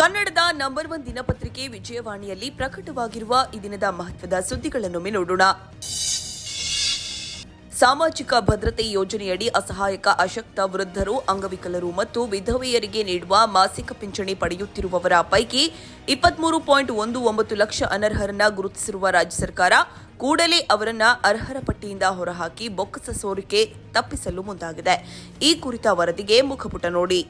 ಕನ್ನಡದ number one ದಿನಪತ್ರಿಕೆ ವಿಜಯವಾಣಿಯಲ್ಲಿ ಪ್ರಕಟವಾಗಿರುವ ಈ ದಿನದ ಮಹತ್ವದ ಸುದ್ದಿಗಳನ್ನೊಮ್ಮೆ ನೋಡೋಣ. ಸಾಮಾಜಿಕ ಭದ್ರತೆ ಯೋಜನೆಯಡಿ ಅಸಹಾಯಕ ಅಶಕ್ತ ವೃದ್ಧರು, ಅಂಗವಿಕಲರು ಮತ್ತು ವಿಧವೆಯರಿಗೆ ನೀಡುವ ಮಾಸಿಕ ಪಿಂಚಣಿ ಪಡೆಯುತ್ತಿರುವವರ ಪೈಕಿ ಇಪ್ಪತ್ಮೂರು ಪಾಯಿಂಟ್ ಒಂದು ಒಂಬತ್ತು ಲಕ್ಷ ಅನರ್ಹರನ್ನ ಗುರುತಿಸಿರುವ ರಾಜ್ಯ ಸರ್ಕಾರ ಕೂಡಲೇ ಅವರನ್ನ ಅರ್ಹರ ಪಟ್ಟಿಯಿಂದ ಹೊರಹಾಕಿ ಬೊಕ್ಕಸ ಸೋರಿಕೆ ತಪ್ಪಿಸಲು ಮುಂದಾಗಿದೆ. ಈ ಕುರಿತ ವರದಿಗೆ ಮುಖಪುಟ ನೋಡಿ.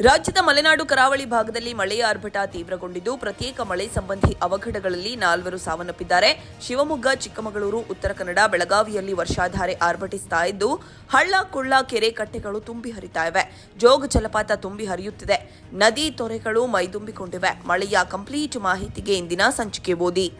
ರಾಜ್ಯದ ಮಲೆನಾಡು ಕರಾವಳಿ ಭಾಗದಲ್ಲಿ ಮಳೆಯ ಆರ್ಭಟ ತೀವ್ರಗೊಂಡಿದ್ದು, ಪ್ರತ್ಯೇಕ ಮಳೆ ಸಂಬಂಧಿ ಅವಘಡಗಳಲ್ಲಿ ನಾಲ್ವರು ಸಾವನ್ನಪ್ಪಿದ್ದಾರೆ. ಶಿವಮೊಗ್ಗ, ಚಿಕ್ಕಮಗಳೂರು, ಉತ್ತರ ಕನ್ನಡ, ಬೆಳಗಾವಿಯಲ್ಲಿ ವರ್ಷಾಧಾರೆ ಆರ್ಭಟಿಸ್ತಾ ಇದ್ದು, ಹಳ್ಳ, ಕೊಳ್ಳ, ಕೆರೆ ಕಟ್ಟೆಗಳು ತುಂಬಿ ಹರಿತಾ ಇವೆ. ಜೋಗ ಜಲಪಾತ ತುಂಬಿ ಹರಿಯುತ್ತಿದೆ. ನದಿ ತೊರೆಗಳು ಮೈದುಂಬಿಕೊಂಡಿವೆ. ಮಳೆಯ ಕಂಪ್ಲೀಟ್ ಮಾಹಿತಿಗೆ ಇಂದಿನ ಸಂಚಿಕೆ ಓದಿ.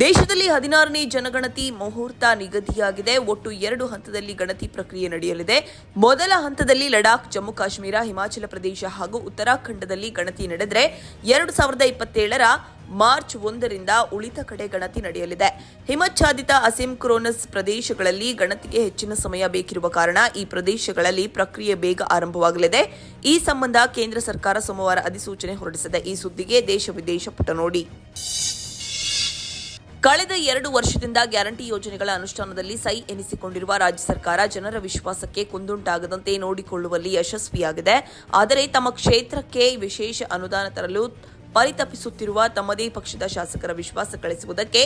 ದೇಶದಲ್ಲಿ ಹದಿನಾರನೇ ಜನಗಣತಿ ಮುಹೂರ್ತ ನಿಗದಿಯಾಗಿದೆ. ಒಟ್ಟು ಎರಡು ಹಂತದಲ್ಲಿ ಗಣತಿ ಪ್ರಕ್ರಿಯೆ ನಡೆಯಲಿದೆ. ಮೊದಲ ಹಂತದಲ್ಲಿ ಲಡಾಖ್, ಜಮ್ಮು ಕಾಶ್ಮೀರ, ಹಿಮಾಚಲ ಪ್ರದೇಶ ಹಾಗೂ ಉತ್ತರಾಖಂಡದಲ್ಲಿ ಗಣತಿ ನಡೆದರೆ ಎರಡು ಸಾವಿರದ ಇಪ್ಪತ್ತೇಳರ ಮಾರ್ಚ್ ಒಂದರಿಂದ ಉಳಿತ ಕಡೆ ಗಣತಿ ನಡೆಯಲಿದೆ. ಹಿಮಚ್ಛಾದಿತ ಅಸಿಂಕ್ರೋನಸ್ ಪ್ರದೇಶಗಳಲ್ಲಿ ಗಣತಿಗೆ ಹೆಚ್ಚಿನ ಸಮಯ ಬೇಕಿರುವ ಕಾರಣ ಈ ಪ್ರದೇಶಗಳಲ್ಲಿ ಪ್ರಕ್ರಿಯೆ ಬೇಗ ಆರಂಭವಾಗಲಿದೆ. ಈ ಸಂಬಂಧ ಕೇಂದ್ರ ಸರ್ಕಾರ ಸೋಮವಾರ ಅಧಿಸೂಚನೆ ಹೊರಡಿಸಿದೆ. ಈ ಸುದ್ದಿಗೆ ದೇಶ ವಿದೇಶ ಪುಟ ನೋಡಿ. ಕಳೆದ ಎರಡು ವರ್ಷದಿಂದ ಗ್ಯಾರಂಟಿ ಯೋಜನೆಗಳ ಅನುಷ್ಠಾನದಲ್ಲಿ ಸೈ ಎನಿಸಿಕೊಂಡಿರುವ ರಾಜ್ಯ ಸರ್ಕಾರ ಜನರ ವಿಶ್ವಾಸಕ್ಕೆ ಕುಂದುಂಟಾಗದಂತೆ ನೋಡಿಕೊಳ್ಳುವಲ್ಲಿ ಯಶಸ್ವಿಯಾಗಿದೆ. ಆದರೆ ತಮ್ಮ ಕ್ಷೇತ್ರಕ್ಕೆ ವಿಶೇಷ ಅನುದಾನ ತರಲು ಪರಿತಪಿಸುತ್ತಿರುವ ತಮ್ಮದೇ ಪಕ್ಷದ ಶಾಸಕರ ವಿಶ್ವಾಸ ಕಳಿಸುವುದಕ್ಕೆ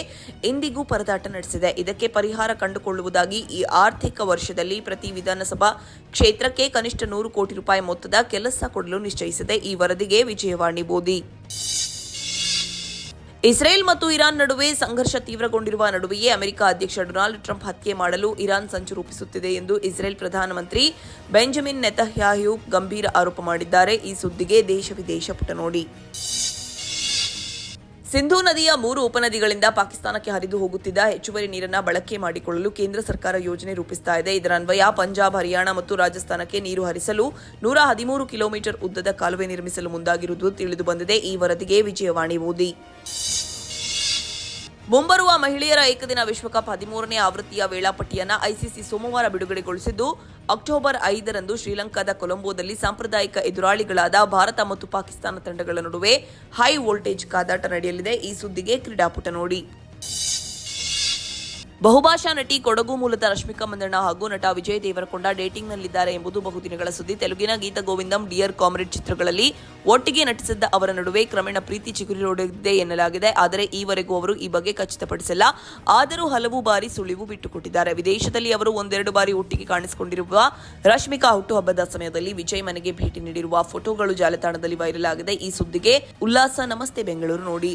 ಇಂದಿಗೂ ಪರದಾಟ ನಡೆಸಿದೆ. ಇದಕ್ಕೆ ಪರಿಹಾರ ಕಂಡುಕೊಳ್ಳುವುದಾಗಿ ಈ ಆರ್ಥಿಕ ವರ್ಷದಲ್ಲಿ ಪ್ರತಿ ವಿಧಾನಸಭಾ ಕ್ಷೇತ್ರಕ್ಕೆ ಕನಿಷ್ಠ ನೂರು ಕೋಟಿ ರೂಪಾಯಿ ಮೊತ್ತದ ಕೆಲಸ ಕೊಡಲು ನಿಶ್ಚಯಿಸಿದೆ. ಈ ವರದಿಗೆ ವಿಜಯವಾಣಿ ಬೋದಿ. ಇಸ್ರೇಲ್ ಮತ್ತು ಇರಾನ್ ನಡುವೆ ಸಂಘರ್ಷ ತೀವ್ರಗೊಂಡಿರುವ ನಡುವೆಯೇ ಅಮೆರಿಕ ಅಧ್ಯಕ್ಷ ಡೊನಾಲ್ಡ್ ಟ್ರಂಪ್ ಹತ್ಯೆ ಮಾಡಲು ಇರಾನ್ ಸಂಚು ರೂಪಿಸುತ್ತಿದೆ ಎಂದು ಇಸ್ರೇಲ್ ಪ್ರಧಾನಮಂತ್ರಿ ಬೆಂಜಮಿನ್ ನೆತಹ್ಯಾಹ್ಯೂ ಗಂಭೀರ ಆರೋಪ ಮಾಡಿದ್ದಾರೆ. ಈ ಸುದ್ದಿಗೆ ದೇಶ ವಿದೇಶ ಪುಟ ನೋಡಿ. ಸಿಂಧೂ ನದಿಯ ಮೂರು ಉಪನದಿಗಳಿಂದ ಪಾಕಿಸ್ತಾನಕ್ಕೆ ಹರಿದು ಹೋಗುತ್ತಿದ್ದ ಹೆಚ್ಚುವರಿ ನೀರನ್ನು ಬಳಕೆ ಮಾಡಿಕೊಳ್ಳಲು ಕೇಂದ್ರ ಸರ್ಕಾರ ಯೋಜನೆ ರೂಪಿಸ್ತಾ ಇದೆ. ಇದರ ಅನ್ವಯ ಪಂಜಾಬ್, ಹರಿಯಾಣ ಮತ್ತು ರಾಜಸ್ಥಾನಕ್ಕೆ ನೀರು ಹರಿಸಲು ನೂರ ಹದಿಮೂರು ಕಿಲೋಮೀಟರ್ ಉದ್ದದ ಕಾಲುವೆ ನಿರ್ಮಿಸಲು ಮುಂದಾಗಿರುವುದು ತಿಳಿದುಬಂದಿದೆ ಈ ವರದಿಗೆ ವಿಜಯವಾಣಿ ಓದಿ. ಮುಂಬರುವ ಮಹಿಳೆಯರ ಏಕದಿನ ವಿಶ್ವಕಪ್ ಹದಿಮೂರನೇ ಆವೃತ್ತಿಯ ವೇಳಾಪಟ್ಟಿಯನ್ನು ಐಸಿಸಿ ಸೋಮವಾರ ಬಿಡುಗಡೆಗೊಳಿಸಿದ್ದು, ಅಕ್ಟೋಬರ್ ಐದರಂದು ಶ್ರೀಲಂಕಾದ ಕೊಲಂಬೋದಲ್ಲಿ ಸಾಂಪ್ರದಾಯಿಕ ಎದುರಾಳಿಗಳಾದ ಭಾರತ ಮತ್ತು ಪಾಕಿಸ್ತಾನ ತಂಡಗಳ ನಡುವೆ ಹೈ ವೋಲ್ಟೇಜ್ ಕಾದಾಟ ನಡೆಯಲಿದೆ. ಈ ಸುದ್ದಿಗೆ ಕ್ರೀಡಾಪುಟ ನೋಡಿ. ಬಹುಭಾಷಾ ನಟಿ ಕೊಡಗು ಮೂಲದ ರಶ್ಮಿಕಾ ಮಂದಣ್ಣ ಹಾಗೂ ನಟ ವಿಜಯ್ ದೇವರಕೊಂಡ ಡೇಟಿಂಗ್ನಲ್ಲಿದ್ದಾರೆ ಎಂಬುದು ಬಹುದಿನಗಳ ಸುದ್ದಿ. ತೆಲುಗಿನ ಗೀತ ಗೋವಿಂದಂ, ಡಿಯರ್ ಕಾಮ್ರೇಡ್ ಚಿತ್ರಗಳಲ್ಲಿ ಒಟ್ಟಿಗೆ ನಟಿಸಿದ್ದ ಅವರ ನಡುವೆ ಕ್ರಮೇಣ ಪ್ರೀತಿ ಚಿಗುರಿರೋಡಿದೆ ಎನ್ನಲಾಗಿದೆ. ಆದರೆ ಈವರೆಗೂ ಅವರು ಈ ಬಗ್ಗೆ ಖಚಿತಪಡಿಸಿಲ್ಲ. ಆದರೂ ಹಲವು ಬಾರಿ ಸುಳಿವು ಬಿಟ್ಟುಕೊಟ್ಟಿದ್ದಾರೆ. ವಿದೇಶದಲ್ಲಿ ಅವರು ಒಂದೆರಡು ಬಾರಿ ಒಟ್ಟಿಗೆ ಕಾಣಿಸಿಕೊಂಡಿರುವ ರಶ್ಮಿಕಾ ಹುಟ್ಟುಹಬ್ಬದ ಸಮಯದಲ್ಲಿ ವಿಜಯ್ ಮನೆಗೆ ಭೇಟಿ ನೀಡಿರುವ ಫೋಟೋಗಳು ಜಾಲತಾಣದಲ್ಲಿ ವೈರಲ್ ಆಗಿದೆ. ಈ ಸುದ್ದಿಗೆ ಉಲ್ಲಾಸ. ನಮಸ್ತೆ. ಬೆಂಗಳೂರು ನೋಡಿ.